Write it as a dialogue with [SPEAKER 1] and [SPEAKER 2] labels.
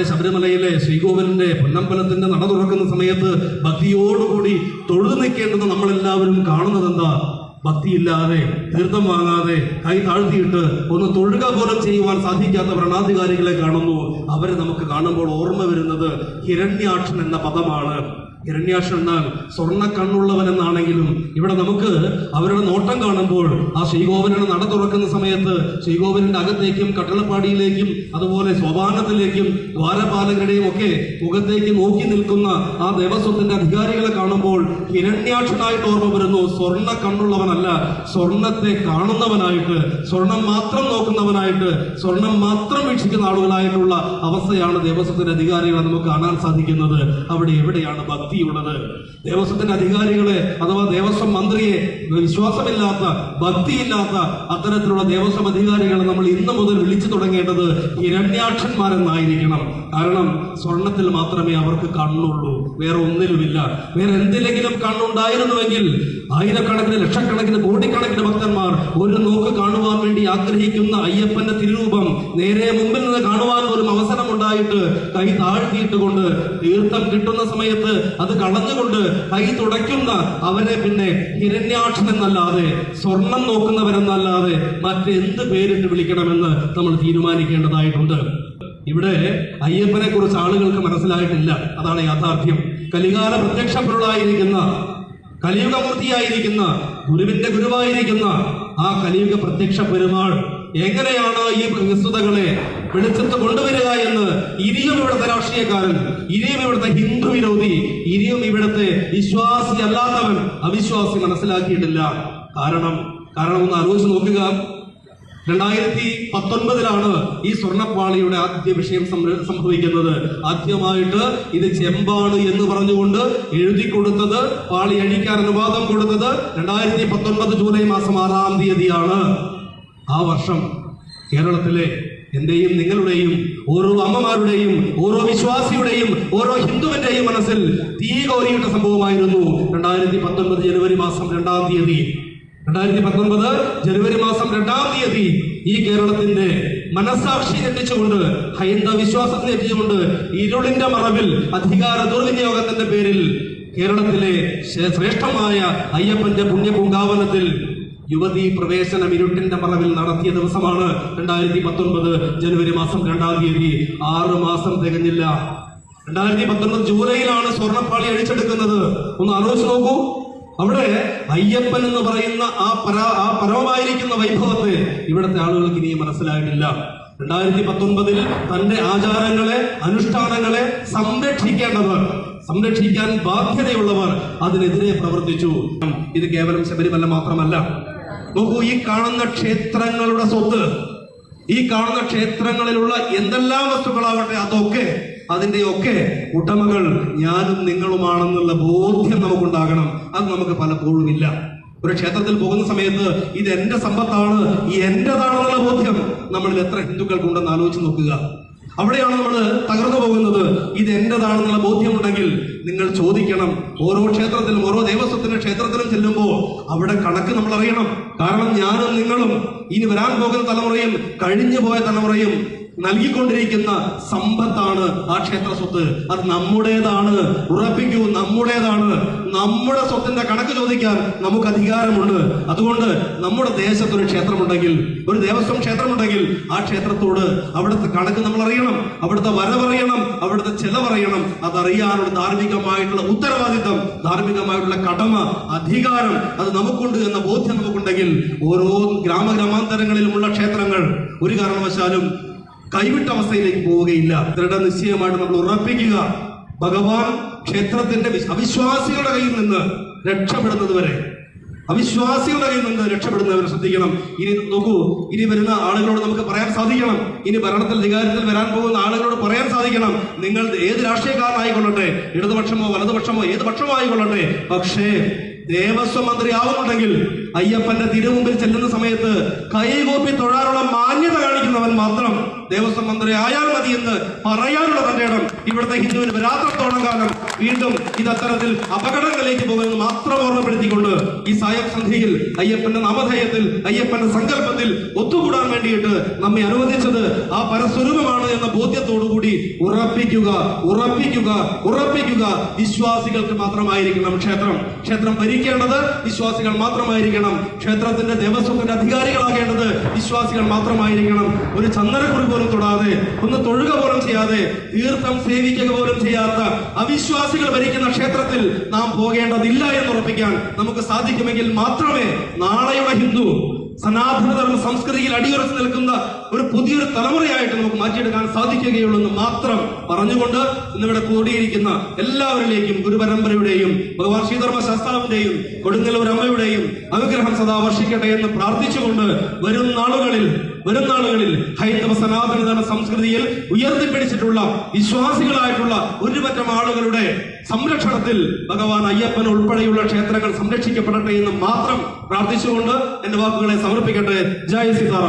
[SPEAKER 1] അവിടെ ശബരിമലയിലെ ശ്രീകോവിലിന്റെ പൊന്നമ്പലത്തിന്റെ നട തുറക്കുന്ന സമയത്ത് ഭക്തിയോടുകൂടി തൊഴുതു നിൽക്കേണ്ടത് നമ്മളെല്ലാവരും കാണുന്നത് എന്താ ഭക്തിയില്ലാതെ തീർത്ഥം വാങ്ങാതെ കൈ താഴ്ത്തിയിട്ട് ഒന്ന് തൊഴുക പോലും ചെയ്യുവാൻ സാധിക്കാത്ത ഭരണാധികാരികളെ കാണുന്നു. അവരെ നമുക്ക് കാണുമ്പോൾ ഓർമ്മ വരുന്നത് ഹിരണ്യാക്ഷൻ എന്ന പദമാണ്. ഹിരണ്യാക്ഷൻ എന്നാൽ സ്വർണ കണ്ണുള്ളവൻ എന്നാണെങ്കിലും ഇവിടെ നമുക്ക് അവരുടെ നോട്ടം കാണുമ്പോൾ ആ ശ്രീകോവിലിന് നട തുറക്കുന്ന സമയത്ത് ശ്രീകോവിലിന്റെ അകത്തേക്കും കട്ടളപ്പാടിയിലേക്കും അതുപോലെ സോപാനത്തിലേക്കും ദ്വാരപാലകരുടെയും ഒക്കെ മുഖത്തേക്ക് നോക്കി നിൽക്കുന്ന ആ ദേവസ്വത്തിന്റെ അധികാരികളെ കാണുമ്പോൾ ഹിരണ്യാക്ഷനായിട്ട് ഓർമ്മ വരുന്നു. സ്വർണ കണ്ണുള്ളവനല്ല സ്വർണത്തെ കാണുന്നവനായിട്ട് സ്വർണം മാത്രം നോക്കുന്നവനായിട്ട് സ്വർണം മാത്രം വീക്ഷിക്കുന്ന ആളുകളായിട്ടുള്ള അവസ്ഥയാണ് ദേവസ്വത്തിന്റെ അധികാരികളെ നമുക്ക് കാണാൻ സാധിക്കുന്നത്. അവിടെ എവിടെയാണ് ഭക്തിയുള്ളത്? ദേവസ്വത്തിന്റെ അധികാരികളെ അഥവാ ദേവസ്വം മന്ത്രിയെ വിശ്വാസമില്ലാത്ത ഭക്തിയില്ലാത്ത അത്തരത്തിലുള്ള ദേവസ്വം അധികാരികളെ നമ്മൾ ഇന്ന് മുതൽ വിളിച്ചു തുടങ്ങേണ്ടത് ഹിരണ്യാക്ഷന്മാരെന്നായിരിക്കണം. കാരണം സ്വർണത്തിൽ മാത്രമേ അവർക്ക് കണ്ണുള്ളൂ. വേറെ ഒന്നിലുമില്ല. വേറെ എന്തിലെങ്കിലും കണ്ണുണ്ടായിരുന്നുവെങ്കിൽ ആയിരക്കണക്കിന് ലക്ഷക്കണക്കിന് കോടിക്കണക്കിന് ഭക്തന്മാർ ഒരു നോക്ക് കാണുവാൻ വേണ്ടി ആഗ്രഹിക്കുന്ന അയ്യപ്പന്റെ തിരുരൂപം നേരെ മുമ്പിൽ നിന്ന് കാണുവാൻ പോലും അവസരം ഉണ്ടായിട്ട് കൈ താഴ്ത്തിയിട്ട് കൊണ്ട് തീർത്ഥം കിട്ടുന്ന സമയത്ത് അത് കളഞ്ഞുകൊണ്ട് കൈ തുടയ്ക്കുന്ന അവരെ പിന്നെ ഹിരണ്യാക്ഷൻ എന്നല്ലാതെ സ്വർണം നോക്കുന്നവരെന്നല്ലാതെ മറ്റെന്ത് പേരിട്ട് വിളിക്കണമെന്ന് നമ്മൾ തീരുമാനിക്കേണ്ടതായിട്ടുണ്ട്. ഇവിടെ അയ്യപ്പനെ കുറിച്ച് ആളുകൾക്ക് മനസ്സിലായിട്ടില്ല. അതാണ് യാഥാർത്ഥ്യം. കലികാല പ്രത്യക്ഷ പൊരുളായിരിക്കുന്ന കലിയുഗമൂർത്തിയായിരിക്കുന്ന ഗുരുവിന്റെ ഗുരുവായിരിക്കുന്ന ആ കലിയുഗ പ്രത്യക്ഷ പെരുമാൾ എങ്ങനെയാണ് ഈ വിസ്തുതകളെ വെളിച്ചത്ത് കൊണ്ടുവരിക എന്ന് ഇനിയും ഇവിടുത്തെ രാഷ്ട്രീയക്കാരൻ ഇനിയും ഇവിടുത്തെ ഹിന്ദു വിരോധി ഇനിയും ഇവിടുത്തെ വിശ്വാസി അല്ലാത്തവൻ അവിശ്വാസി മനസ്സിലാക്കിയിട്ടില്ല. കാരണം കാരണം ഒന്ന് ആലോചിച്ച് നോക്കുക. രണ്ടായിരത്തി പത്തൊൻപതിലാണ് ഈ സ്വർണപ്പാളിയുടെ ആദ്യ വിഷയം സംഭവിക്കുന്നത്. ആദ്യമായിട്ട് ഇത് ചെമ്പാണ് എന്ന് പറഞ്ഞുകൊണ്ട് എഴുതി കൊടുത്തത് പാളി അഴിക്കാൻ അനുവാദം കൊടുത്തത് രണ്ടായിരത്തി പത്തൊൻപത് ജൂലൈ മാസം ആറാം തീയതിയാണ്. ആ വർഷം കേരളത്തിലെ എന്റെയും നിങ്ങളുടെയും ഓരോ അമ്മമാരുടെയും ഓരോ വിശ്വാസിയുടെയും ഓരോ ഹിന്ദുവിന്റെയും മനസ്സിൽ തീ കോരിയിട്ട സംഭവമായിരുന്നു രണ്ടായിരത്തി പത്തൊൻപത് ജനുവരി മാസം രണ്ടാം തീയതി. രണ്ടായിരത്തി പത്തൊൻപത് ജനുവരി മാസം രണ്ടാം തീയതി ഈ കേരളത്തിന്റെ മനസാക്ഷി തെറ്റിച്ചുകൊണ്ട് ഹൈന്ദവ വിശ്വാസം തെറ്റിച്ചുകൊണ്ട് ഇരുളിന്റെ മറവിൽ അധികാര ദുർവിനിയോഗത്തിന്റെ പേരിൽ കേരളത്തിലെ ശ്രേഷ്ഠമായ അയ്യപ്പന്റെ പുണ്യപൂങ്കാവനത്തിൽ യുവതി പ്രവേശന ഇരുട്ടിന്റെ മറവിൽ നടത്തിയ ദിവസമാണ് രണ്ടായിരത്തി പത്തൊൻപത് ജനുവരി മാസം രണ്ടാം തീയതി. ആറ് മാസം തികഞ്ഞില്ല. രണ്ടായിരത്തി പത്തൊൻപത് ജൂലൈയിലാണ് സ്വർണപ്പാളി അഴിച്ചെടുക്കുന്നത്. ഒന്ന് ആലോചിച്ച് നോക്കൂ. അവിടെ അയ്യപ്പൻ എന്ന് പറയുന്ന ആ പര ആ പരമമായിരിക്കുന്ന വൈഭവത്തെ ഇവിടുത്തെ ആളുകൾക്ക് ഇനിയും മനസ്സിലായിട്ടില്ല. രണ്ടായിരത്തി പത്തൊൻപതിൽ തന്റെ ആചാരങ്ങളെ അനുഷ്ഠാനങ്ങളെ സംരക്ഷിക്കേണ്ടവർ സംരക്ഷിക്കാൻ ബാധ്യതയുള്ളവർ അതിനെതിരെ പ്രവർത്തിച്ചു. ഇത് കേവലം ശബരിമല മാത്രമല്ല. നോക്കൂ ഈ കാണുന്ന ക്ഷേത്രങ്ങളുടെ സ്വത്ത് ഈ കാണുന്ന ക്ഷേത്രങ്ങളിലുള്ള എന്തെല്ലാം വസ്തുക്കളാവട്ടെ അതൊക്കെ അതിന്റെയൊക്കെ ഉടമകൾ ഞാനും നിങ്ങളുമാണെന്നുള്ള ബോധ്യം നമുക്കുണ്ടാകണം. അത് നമുക്ക് പലപ്പോഴും ഇല്ല. ഒരു ക്ഷേത്രത്തിൽ പോകുന്ന സമയത്ത് ഇത് എന്റെ സമ്പത്താണ് ഈ എന്റേതാണെന്നുള്ള ബോധ്യം നമ്മളിൽ എത്ര ഹിന്ദുക്കൾക്കുണ്ടെന്ന് ആലോചിച്ച് നോക്കുക. അവിടെയാണ് നമ്മൾ തകർന്നു പോകുന്നത്. ഇത് എന്റേതാണെന്നുള്ള ബോധ്യമുണ്ടെങ്കിൽ നിങ്ങൾ ചോദിക്കണം. ഓരോ ക്ഷേത്രത്തിലും ഓരോ ദേവസ്വത്തിന്റെ ക്ഷേത്രത്തിലും ചെല്ലുമ്പോൾ അവിടെ കണക്ക് നമ്മൾ അറിയണം കാരണം ഞാനും നിങ്ങളും ഇനി വരാൻ പോകുന്ന തലമുറയും കഴിഞ്ഞു പോയ തലമുറയും നൽകിക്കൊണ്ടിരിക്കുന്ന സമ്പത്താണ് ആ ക്ഷേത്ര സ്വത്ത്. അത് നമ്മുടേതാണ്. ഉറപ്പിക്കൂ നമ്മുടേതാണ്. നമ്മുടെ സ്വത്തിന്റെ കണക്ക് ചോദിക്കാൻ നമുക്ക് അധികാരമുണ്ട്. അതുകൊണ്ട് നമ്മുടെ ദേശത്ത് ഒരു ക്ഷേത്രമുണ്ടെങ്കിൽ ഒരു ദേവസ്വം ക്ഷേത്രമുണ്ടെങ്കിൽ ആ ക്ഷേത്രത്തോട് അവിടുത്തെ കണക്ക് നമ്മൾ അറിയണം. അവിടുത്തെ വരവറിയണം അവിടുത്തെ ചെലവറിയണം അതറിയാനുള്ള ധാർമ്മികമായിട്ടുള്ള ഉത്തരവാദിത്തം ധാർമ്മികമായിട്ടുള്ള കടമ അധികാരം അത് നമുക്കുണ്ട് എന്ന ബോധ്യം നമുക്കുണ്ടെങ്കിൽ ഓരോ ഗ്രാമഗ്രാമാന്തരങ്ങളിലുമുള്ള ക്ഷേത്രങ്ങൾ ഒരു കാരണവശാലും കൈവിട്ട അവസ്ഥയിലേക്ക് പോവുകയില്ല. ദൃഢനിശ്ചയമായിട്ട് നമ്മൾ ഉറപ്പിക്കുക. ഭഗവാൻ ക്ഷേത്രത്തിന്റെ അവിശ്വാസികളുടെ കയ്യിൽ നിന്ന് രക്ഷപ്പെടുന്നത് വരെ. അവിശ്വാസികളുടെ കയ്യിൽ നിന്ന് രക്ഷപ്പെടുന്നവരെ ശ്രദ്ധിക്കണം. ഇനി നോക്കൂ ഇനി വരുന്ന ആളുകളോട് നമുക്ക് പറയാൻ സാധിക്കണം. ഇനി ഭരണത്തിൽ അധികാരത്തിൽ വരാൻ പോകുന്ന ആളുകളോട് പറയാൻ സാധിക്കണം. നിങ്ങൾ ഏത് രാഷ്ട്രീയക്കാരനായിക്കൊള്ളട്ടെ? ഇടതുപക്ഷമോ വലതുപക്ഷമോ ഏത് പക്ഷമോ ആയിക്കൊള്ളട്ടെ? പക്ഷേ ദേവസ്വം മന്ത്രി ആവുന്നുണ്ടെങ്കിൽ അയ്യപ്പന്റെ തിരുമുമ്പിൽ ചെല്ലുന്ന സമയത്ത് കൈകൂപ്പി തൊഴാറുള്ള മാന്യത കാണിക്കുന്നവൻ മാത്രം ദേവസ്വം മന്ത്രി ആയാൽ മതി എന്ന് പറയാനുള്ള തന്റെ ഇടം ഇവിടുത്തെ ഹിന്ദുവിന് വരാത്രത്തോളം കാലം വീണ്ടും ഇത് അത്തരത്തിൽ അപകടങ്ങളിലേക്ക് പോകുമെന്ന് മാത്രം ഓർമ്മപ്പെടുത്തിക്കൊണ്ട് ഈ സായം സന്ധിയിൽ അയ്യപ്പന്റെ നാമധേയത്തിൽ അയ്യപ്പന്റെ സങ്കല്പത്തിൽ ഒത്തുകൂടാൻ വേണ്ടിയിട്ട് നമ്മെ അനുവദിച്ചത് ആ പരസ്വരൂപമാണ് എന്ന ബോധ്യത്തോടുകൂടി ഉറപ്പിക്കുക ഉറപ്പിക്കുക ഉറപ്പിക്കുക. വിശ്വാസികൾക്ക് മാത്രമായിരിക്കണം ക്ഷേത്രം. ക്ഷേത്രം ഭരിക്കേണ്ടത് വിശ്വാസികൾ മാത്രമായിരിക്കണം. ക്ഷേത്രത്തിന്റെ ദേവസ്വത്തിന്റെ അധികാരികളാകേണ്ടത് വിശ്വാസികൾ മാത്രമായിരിക്കണം. ഒരു ചന്ദനക്കുറി പോലും തൊടാതെ ഒന്ന് തൊഴുക പോലും ചെയ്യാതെ തീർത്ഥം സേവിക്കുക പോലും ചെയ്യാത്ത അവിശ്വാസികൾ ഭരിക്കുന്ന ക്ഷേത്രത്തിൽ നാം പോകേണ്ടതില്ല എന്ന് ഉറപ്പിക്കാൻ നമുക്ക് സാധിക്കുമെങ്കിൽ മാത്രമേ നാളെയുടെ സനാതനധർമ്മ സംസ്കൃതിയിൽ അടിയുറച്ചു നിൽക്കുന്ന ഒരു പുതിയൊരു തലമുറയായിട്ട് നമുക്ക് മാറ്റിയെടുക്കാൻ സാധിക്കുകയുള്ളൂ എന്ന് മാത്രം പറഞ്ഞുകൊണ്ട് ഇന്നിവിടെ കൂടിയിരിക്കുന്ന എല്ലാവരിലേക്കും ഗുരുപരമ്പരയുടെയും ഭഗവാൻ ശ്രീധർമ്മ ശാസ്താവിന്റെയും കൊടുങ്ങല്ലൂർ അമ്മയുടെയും അനുഗ്രഹം സദാ വർഷിക്കട്ടെ എന്ന് പ്രാർത്ഥിച്ചുകൊണ്ട് വരും നാളുകളിൽ വരും നാളുകളിൽ ഹൈന്ദവ സനാതന ധർമ്മ സംസ്കൃതിയിൽ ഉയർത്തിപ്പിടിച്ചിട്ടുള്ള വിശ്വാസികളായിട്ടുള്ള ഒരുപറ്റം ആളുകളുടെ സംരക്ഷണത്തിൽ ഭഗവാൻ അയ്യപ്പൻ ഉൾപ്പെടെയുള്ള ക്ഷേത്രങ്ങൾ സംരക്ഷിക്കപ്പെടട്ടെ എന്ന് മാത്രം പ്രാർത്ഥിച്ചുകൊണ്ട് എന്റെ വാക്കുകളെ സമർപ്പിക്കട്ടെ. ജയ സീതാറാം.